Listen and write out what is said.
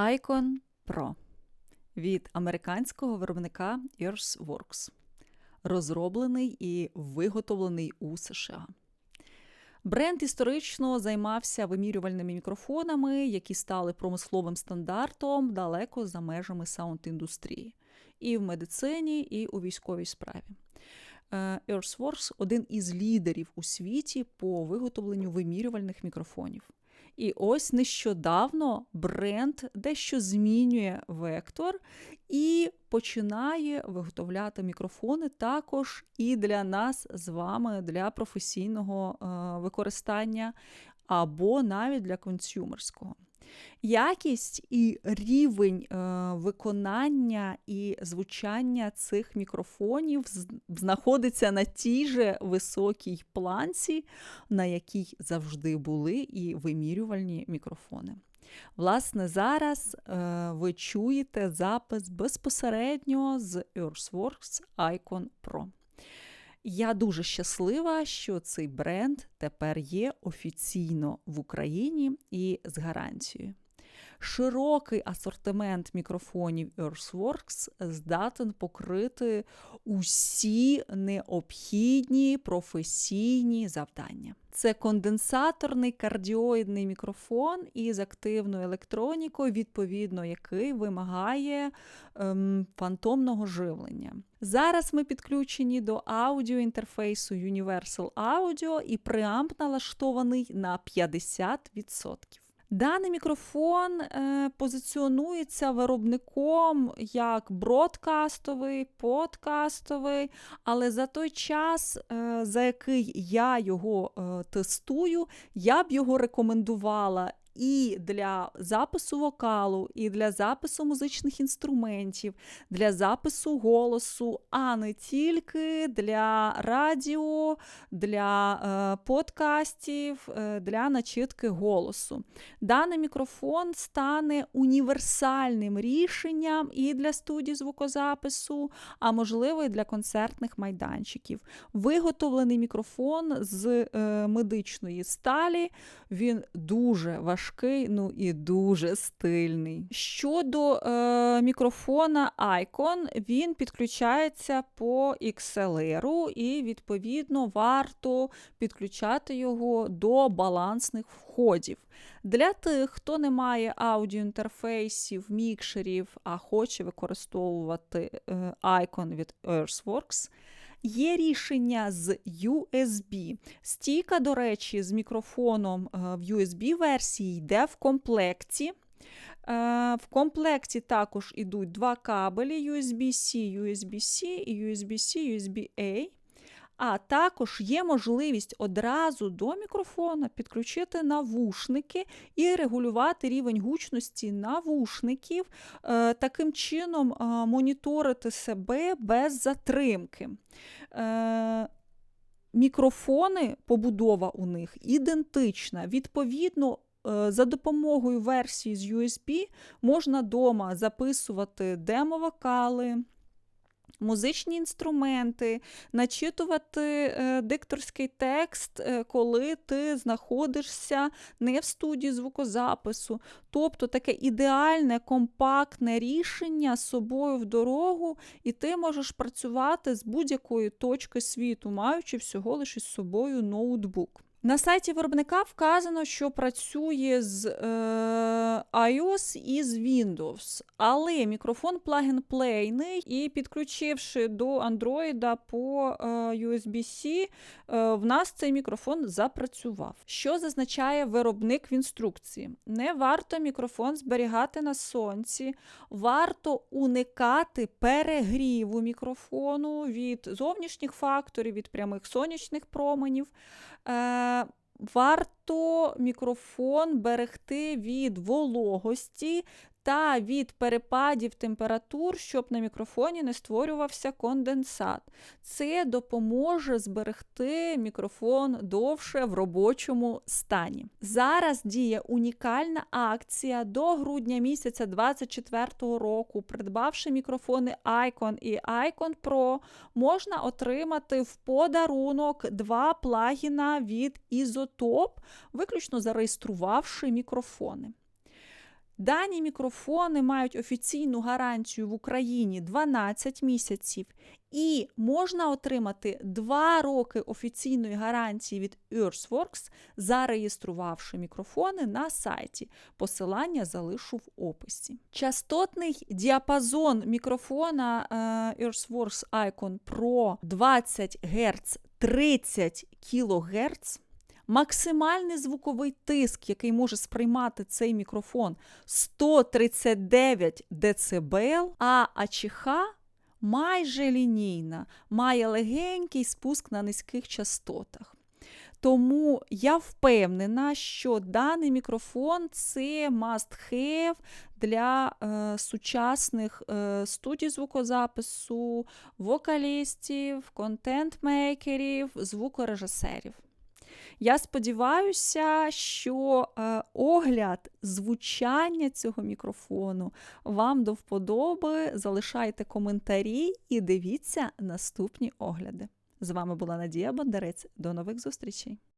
Icon Pro від американського виробника Earthworks. Розроблений і виготовлений у США. Бренд історично займався вимірювальними мікрофонами, які стали промисловим стандартом далеко за межами саунд-індустрії, і в медицині, і у військовій справі. Е, Earthworks – один із лідерів у світі по виготовленню вимірювальних мікрофонів. І ось нещодавно бренд дещо змінює вектор і починає виготовляти мікрофони також і для нас з вами, для професійного е, використання, або навіть для консюмерського. Якість і рівень е, виконання і звучання цих мікрофонів знаходиться на тій же високій планці, на якій завжди були і вимірювальні мікрофони. Власне, зараз е, ви чуєте запис безпосередньо з Earthworks Icon Pro. Я дуже щаслива, що цей бренд тепер є офіційно в Україні і з гарантією. Широкий асортимент мікрофонів Earthworks здатен покрити усі необхідні професійні завдання. Це конденсаторний кардіоїдний мікрофон із активною електронікою, відповідно, який вимагає ем, фантомного живлення. Зараз ми підключені до аудіоінтерфейсу Universal Audio і преамп налаштований на 50%. Даний мікрофон е, позиціонується виробником як бродкастовий, подкастовий, але за той час, е, за який я його е, тестую, я б його рекомендувала і для запису вокалу, і для запису музичних інструментів, для запису голосу, а не тільки для радіо, для е, подкастів, е, для начитки голосу. Даний мікрофон стане універсальним рішенням і для студії звукозапису, а можливо, і для концертних майданчиків. Виготовлений мікрофон з е, медичної сталі, він дуже важкий важкий, ну і дуже стильний. Щодо е, мікрофона Icon, він підключається по XLR, і, відповідно, варто підключати його до балансних входів. Для тих, хто не має аудіоінтерфейсів, мікшерів, а хоче використовувати е, Icon від Earthworks, Є рішення з USB. Стійка, до речі, з мікрофоном е, в USB-версії йде в комплекті. Е, в комплекті також йдуть два кабелі USB-C, USB-C і USB-C, USB-A. А також є можливість одразу до мікрофона підключити навушники і регулювати рівень гучності навушників, е, таким чином е, моніторити себе без затримки. Е, мікрофони, побудова у них ідентична. Відповідно, за допомогою версії з USB можна вдома записувати демо-вокали музичні інструменти, начитувати е, дикторський текст, е, коли ти знаходишся не в студії звукозапису. Тобто таке ідеальне, компактне рішення з собою в дорогу, і ти можеш працювати з будь-якої точки світу, маючи всього лише з собою ноутбук. На сайті виробника вказано, що працює з е, iOS і з Windows, але мікрофон плагін плейний і підключивши до Android по е, USB-C, е, в нас цей мікрофон запрацював. Що зазначає виробник в інструкції? Не варто мікрофон зберігати на сонці, варто уникати перегріву мікрофону від зовнішніх факторів, від прямих сонячних променів. Е, Варто мікрофон берегти від вологості та від перепадів температур, щоб на мікрофоні не створювався конденсат. Це допоможе зберегти мікрофон довше в робочому стані. Зараз діє унікальна акція до грудня місяця 2024 року, придбавши мікрофони Icon і Icon Pro, можна отримати в подарунок два плагіна від Isotop, виключно зареєструвавши мікрофони. Дані мікрофони мають офіційну гарантію в Україні 12 місяців, і можна отримати 2 роки офіційної гарантії від Earthworks, зареєструвавши мікрофони на сайті. Посилання залишу в описі. Частотний діапазон мікрофона е, Earthworks Icon Pro 20 Гц 30 кГц. Максимальний звуковий тиск, який може сприймати цей мікрофон 139 дБ, а АЧХ майже лінійна, має легенький спуск на низьких частотах. Тому я впевнена, що даний мікрофон це must-have для е, сучасних е, студій звукозапису, вокалістів, контент-мейкерів, звукорежисерів. Я сподіваюся, що е, огляд звучання цього мікрофону вам до вподоби. Залишайте коментарі і дивіться наступні огляди. З вами була Надія Бондарець. До нових зустрічей!